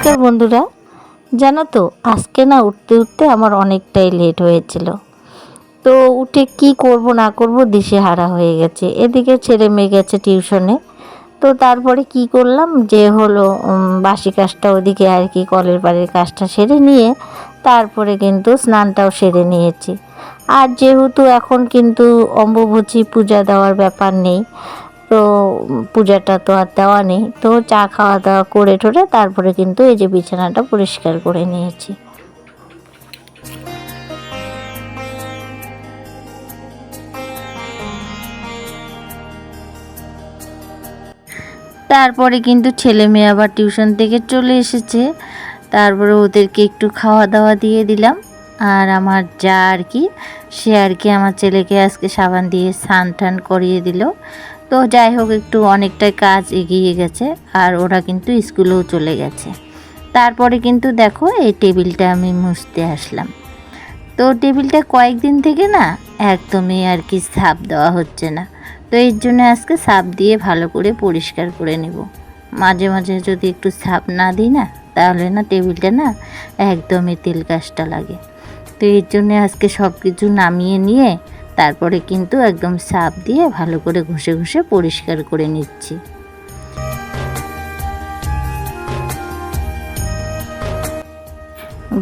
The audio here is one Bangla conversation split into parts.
নমস্কার বন্ধুরা। জানো তো, আজকে না উঠতে উঠতে আমার অনেকটাই লেট হয়েছিল। তো উঠে কি করব না করব দিশে হারা হয়ে গেছে। এদিকে ছেলে মেয়ে গেছে টিউশনে তো তারপরে কি করলাম যে হলো বাসি কাজটা ওদিকে আর কি কলের বাড়ির কাজটা সেরে নিয়ে তারপরে কিন্তু স্নানটাও সেরে নিয়েছি। আর যেহেতু এখন কিন্তু অম্বুবচী পূজা দেওয়ার ব্যাপার নেই তো পূজাটা তো আর দেওয়া নেই। তো চা খাওয়া দাওয়া করে টোরে তারপরে কিন্তু এই যে বিছানাটা পরিষ্কার করে নিয়েছি। তারপরে কিন্তু ছেলে মেয়ে আবার টিউশন থেকে চলে এসেছে। তারপরে ওদেরকে একটু খাওয়া দাওয়া দিয়ে দিলাম। আর আমার যা আর কি, সে আর কি আমার ছেলেকে আজকে সাবান দিয়ে স্নান টান করিয়ে দিল। তো যাই হোক, একটু অনেকটাই কাজ এগিয়ে গেছে আর ওরা কিন্তু স্কুলেও চলে গেছে। তারপরে কিন্তু দেখো এই টেবিলটা আমি মুছতে আসলাম। তো টেবিলটা কয়েকদিন থেকে না একদমই আর কি সাপ দেওয়া হচ্ছে না। তো এর জন্য আজকে সাপ দিয়ে ভালো করে পরিষ্কার করে নেব। মাঝে মাঝে যদি একটু সাপ না দিই না, তাহলে না টেবিলটা না একদমই তেল কাজটা লাগে। তো এর জন্য আজকে সব কিছু নামিয়ে নিয়ে তারপরে কিন্তু একদম সাপ দিয়ে ভালো করে ঘষে ঘষে পরিষ্কার করে নিচ্ছি।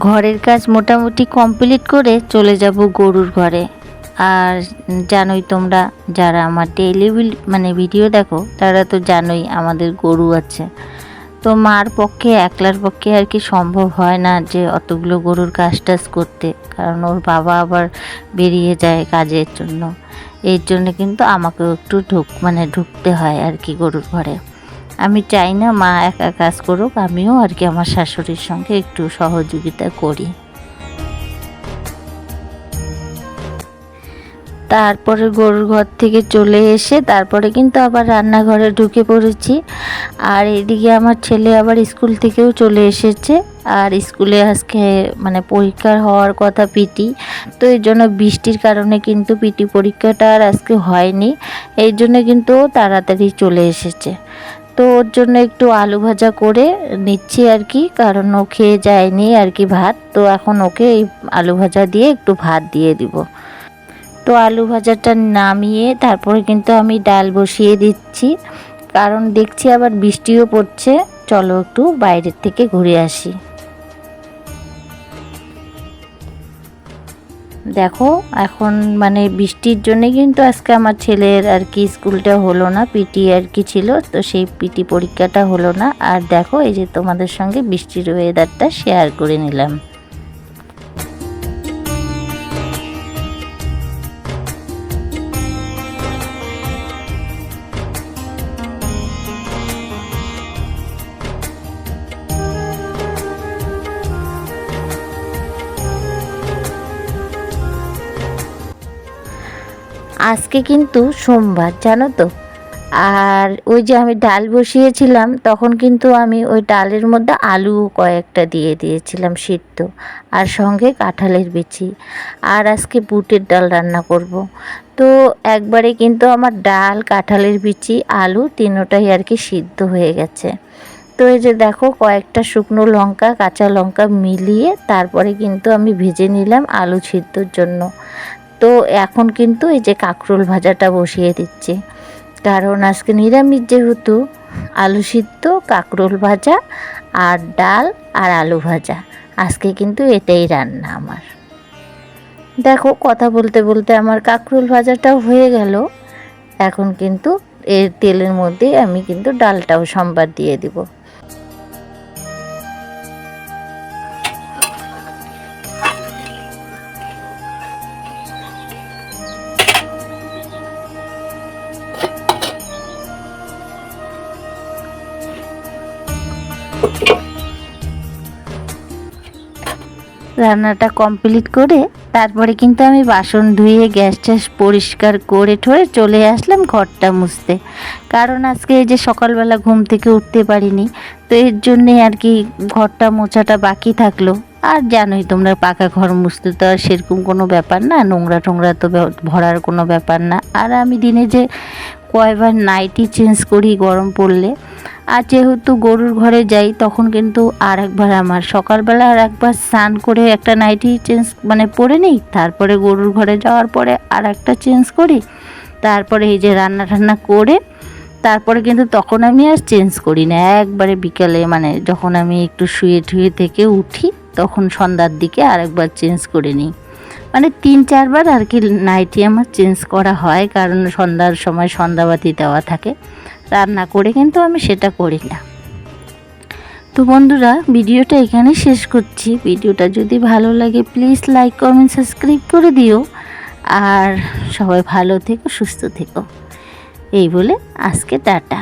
ঘরের কাজ মোটামুটি কমপ্লিট করে চলে যাব গরুর ঘরে। আর জানোই তোমরা, যারা আমার ডেইলি মানে ভিডিও দেখো, তারা তো জানোই আমাদের গরু আছে। তো মার পক্ষে, একলার পক্ষে আর কি সম্ভব হয় না যে অতগুলো গরুর কাজ টাজ করতে। কারণ ওর বাবা আবার বেরিয়ে যায় কাজের জন্য। এর জন্য কিন্তু আমাকেও একটু ঢুক মানে ঢুকতে হয় আর কি গরুর ঘরে। আমি চাই না মা একা কাজ করুক, আমিও আর কি আমার শাশুড়ির সঙ্গে একটু সহযোগিতা করি। তারপরে গরুর ঘর থেকে চলে এসে তারপরে কিন্তু আবার রান্নাঘরে ঢুকে পড়েছি। আর এদিকে আমার ছেলে আবার স্কুল থেকেও চলে এসেছে। আর স্কুলে আজকে মানে পরীক্ষা হওয়ার কথা পিটি। তো এই জন্য বৃষ্টির কারণে কিন্তু পিটি পরীক্ষাটা আর আজকে হয়নি। এই জন্য কিন্তু তাড়াতাড়ি চলে এসেছে। তো ওর জন্য একটু আলু ভাজা করে নিচ্ছি আর কি, কারণ ও খেয়ে যায়নি আর কি ভাত। তো এখন ওকে এই আলু ভাজা দিয়ে একটু ভাত দিয়ে দিব। তো আলু ভাজাটা নামিয়ে তারপরে কিন্তু আমি ডাল বসিয়ে দিচ্ছি। কারণ দেখছি আবার বৃষ্টিও পড়ছে। চলো একটু বাইরের থেকে ঘুরে আসি। দেখো, এখন মানে বৃষ্টির জন্য কিন্তু আজকে আমার ছেলের আর কি স্কুলটা হলো না পিটি আর কি ছিল, তো সেই পিটি পরীক্ষাটা হলো না। আর দেখো, এই যে তোমাদের সঙ্গে বৃষ্টির ওয়েদারটা শেয়ার করে নিলাম। আজকে কিন্তু সোমবার, জানো তো? আর ওই যে আমি ডাল বসিয়েছিলাম, তখন কিন্তু আমি ওই ডালের মধ্যে আলু কয়েকটা দিয়ে দিয়েছিলাম সিদ্ধ আর সঙ্গে কাঁঠালের বিচি। আর আজকে বুটের ডাল রান্না করব। তো একবারে কিন্তু আমার ডাল, কাঁঠালের বিচি, আলু তিনোটাই আর কি সিদ্ধ হয়ে গেছে। তো এই যে দেখো, কয়েকটা শুকনো লঙ্কা, কাঁচা লঙ্কা মিলিয়ে তারপরে কিন্তু আমি ভেজে নিলাম আলু সিদ্ধর জন্য। তো এখন কিন্তু এই যে কাঁকরোল ভাজাটা বসিয়ে দিচ্ছে। কারণ আজকে নিরামিষ যেহেতু, আলু সিদ্ধ, কাঁকরোল ভাজা, আর ডাল আর আলু ভাজা। আজকে কিন্তু এটাই রান্না আমার। দেখো, কথা বলতে বলতে আমার কাঁকরোল ভাজাটাও হয়ে গেল। এখন কিন্তু এর তেলের মধ্যে আমি কিন্তু ডালটাও সম্বাদ দিয়ে দিব। রান্নাটা কমপ্লিট করে তারপরে কিন্তু আমি বাসন ধুয়ে গ্যাস ট্যাস পরিষ্কার করে ঠরে চলে আসলাম ঘরটা মুছতে। কারণ আজকে এই যে সকালবেলা ঘুম থেকে উঠতে পারিনি, তো এর জন্যে আর কি ঘরটা মোছাটা বাকি থাকল। আর জানোই তোমরা পাকা ঘর মুছতে তো আর সেরকম কোনো ব্যাপার না, নোংরা টোংরা তো ভরার কোনো ব্যাপার না। আর আমি দিনে যে কয়বার নাইটি চেঞ্জ করি গরম পড়লে আর যেহেতু গরুর ঘরে যাই, তখন কিন্তু আর একবার আমার সকালবেলা আর একবার স্নান করে একটা নাইটি চেঞ্জ মানে পরে নিই, তারপরে গরুর ঘরে যাওয়ার পরে আর একটা চেঞ্জ করি, তারপরে এই যে রান্না টান্না করে, তারপরে কিন্তু তখন আমি আর চেঞ্জ করি না। একবারে বিকালে মানে যখন আমি একটু শুয়ে ঠুয়ে থেকে উঠি, তখন সন্ধ্যার দিকে আরেকবার চেঞ্জ করে নিই। মানে তিন চারবার আর কি নাইটি আমার চেঞ্জ করা হয়, কারণ সন্ধ্যার সময় সন্ধ্যাবাতি দেওয়া থাকে। রান্না করে কিন্তু আমি সেটা করি না। তো বন্ধুরা, ভিডিওটা এখানে শেষ করছি। ভিডিওটা যদি ভালো লাগে প্লিজ লাইক কমেন্ট সাবস্ক্রাইব করে দিও। আর সবাই ভালো থেকো, সুস্থ থেকো। এই বলে আজকে টাটা।